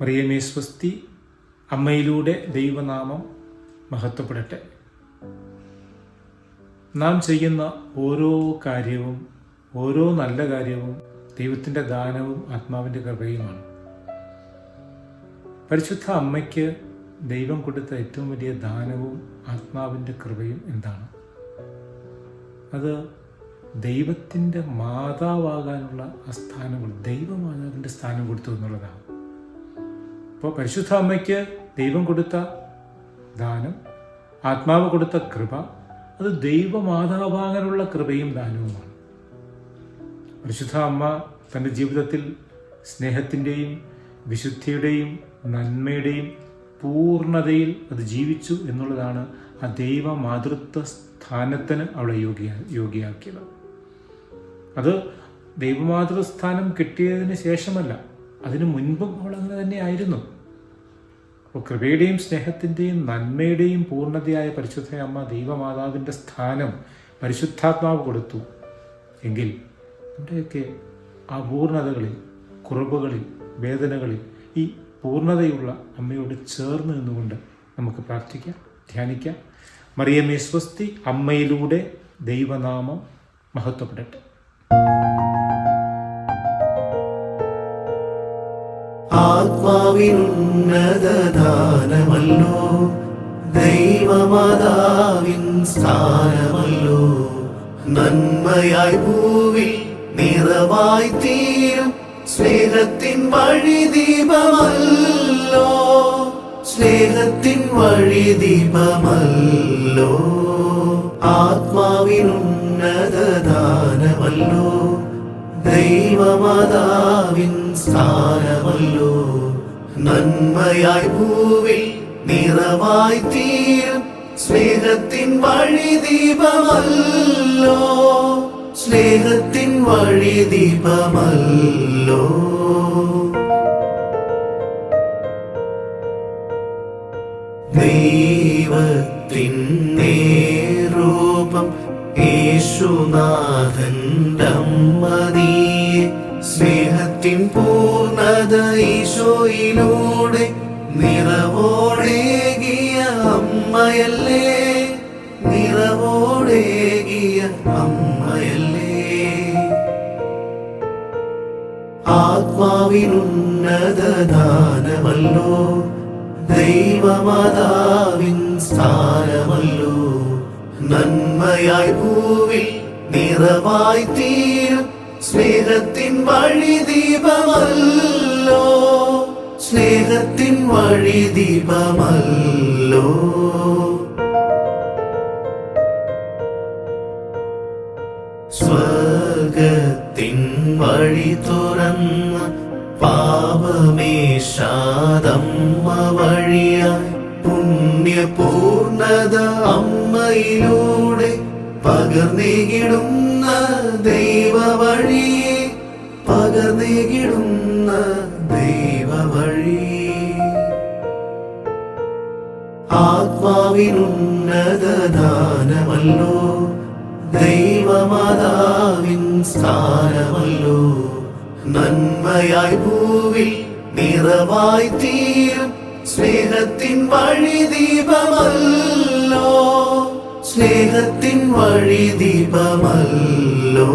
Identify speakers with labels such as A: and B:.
A: മറിയമേ സ്വസ്തി അമ്മയിലൂടെ ദൈവനാമം മഹത്വപ്പെടട്ടെ. നാം ചെയ്യുന്ന ഓരോ കാര്യവും ഓരോ നല്ല കാര്യവും ദൈവത്തിന്റെ ദാനവും ആത്മാവിന്റെ കൃപയുമാണ്. പരിശുദ്ധ അമ്മയ്ക്ക് ദൈവം കൊടുത്ത ഏറ്റവും വലിയ ദാനവും ആത്മാവിന്റെ കൃപയും എന്താണ്? അത് ദൈവത്തിന്റെ മാതാവാകാനുള്ള ആ സ്ഥാനം ദൈവമാതാവിന്റെ സ്ഥാനം കൊടുത്തു എന്നുള്ളതാണ്. അപ്പോൾ പരിശുദ്ധ അമ്മയ്ക്ക് ദൈവം കൊടുത്ത ദാനം ആത്മാവ് കൊടുത്ത കൃപ അത് ദൈവമാതാവാകാനുള്ള കൃപയും ദാനവുമാണ്. പരിശുദ്ധ അമ്മ തന്റെ ജീവിതത്തിൽ സ്നേഹത്തിന്റെയും വിശുദ്ധിയുടെയും നന്മയുടെയും പൂർണതയിൽ അത് ജീവിച്ചു എന്നുള്ളതാണ് ആ ദൈവ മാതൃത്വ സ്ഥാനത്തിന് അവളെ യോഗ്യ യോഗ്യയാക്കിയത്. അത് ദൈവമാതൃസ്ഥാനം കിട്ടിയതിന് ശേഷമല്ല അതിനു മുൻപും അവൾ അങ്ങനെ തന്നെ ആയിരുന്നു. അപ്പോൾ കൃപയുടെയും സ്നേഹത്തിന്റെയും നന്മയുടെയും പൂർണതയായ പരിശുദ്ധ അമ്മ ദൈവമാതാവിന്റെ സ്ഥാനം പരിശുദ്ധാത്മാവ് കൊടുത്തു. എങ്കിൽ നമ്മുടെയൊക്കെ ആ പൂർണതകളിൽ കുറവുകളിൽ വേദനകളിൽ ഈ പൂർണതയുള്ള അമ്മയോട് ചേർന്ന് നിന്നുകൊണ്ട് നമുക്ക് പ്രാർത്ഥിക്കാം ധ്യാനിക്കാം. മറിയമേ സ്വസ്തി അമ്മയിലൂടെ ദൈവനാമം മഹത്വപ്പെടട്ടെ.
B: ആത്മാവിനുന്നതദാനമല്ലോ ദൈവമാതാവിൻ സ്ഥാനമല്ലോ. നന്മയായി ഭൂവിൽ നിറവായി തീരും സ്നേഹത്തിൻ വഴി ദീപമല്ലോ. സ്നേഹത്തിൻ വഴി ദീപമല്ലോ. ആത്മാവിനുന്നതദാനമല്ലോ. ദൈവമാതാവിൻ സ്ഥാനമല്ലോ. നന്മയായി ഭൂവിൽ നിറവായി തീരും. സ്നേഹത്തിൻ വഴി ദീപമല്ലോ. സ്നേഹത്തിൻ വഴി ദീപമല്ലോ. ദൈവത്തിൻ നേരൂപം യേശുനാഥന്റെ അമ്മതിയെ സ്നേഹത്തിൻ പൂർണത ഈശോയിലൂടെ നിറവോടേകിയ അമ്മയല്ലേ? നിറവോടേകിയ അമ്മയല്ലേ? ആത്മാവിനുന്നതദാനമല്ലോ ദൈവമാതാവിൻ സ്ഥാനമല്ലോ. നന്മയായി ഭൂവിൽ നിറമായി തീരും. സ്നേഹത്തിൻ വഴി ദീപമല്ലോ. സ്നേഹത്തിൻ വഴി ദീപമല്ലോ. സ്വർഗത്തിൻ വഴി തുറന്ന് പാപമേശാതമ്മ വഴിയായി. പുണ്യപൂർണത അമ്മയിലൂടെ പകർന്നേകിടുന്ന ദൈവ വഴി പകർന്നേകിടുന്ന ദൈവ വഴി ആത്മാവിനുന്നതദാനമല്ലോ ദൈവമാതാവിൻ സ്ഥാനമല്ലോ. നന്മയായി ഭൂവിൽ നിറവായി തീരും സ്നേഹത്തിൻ വഴി ദീപമല്ലോ. സ്നേഹത്തിൻ വഴി ദീപമല്ലോ.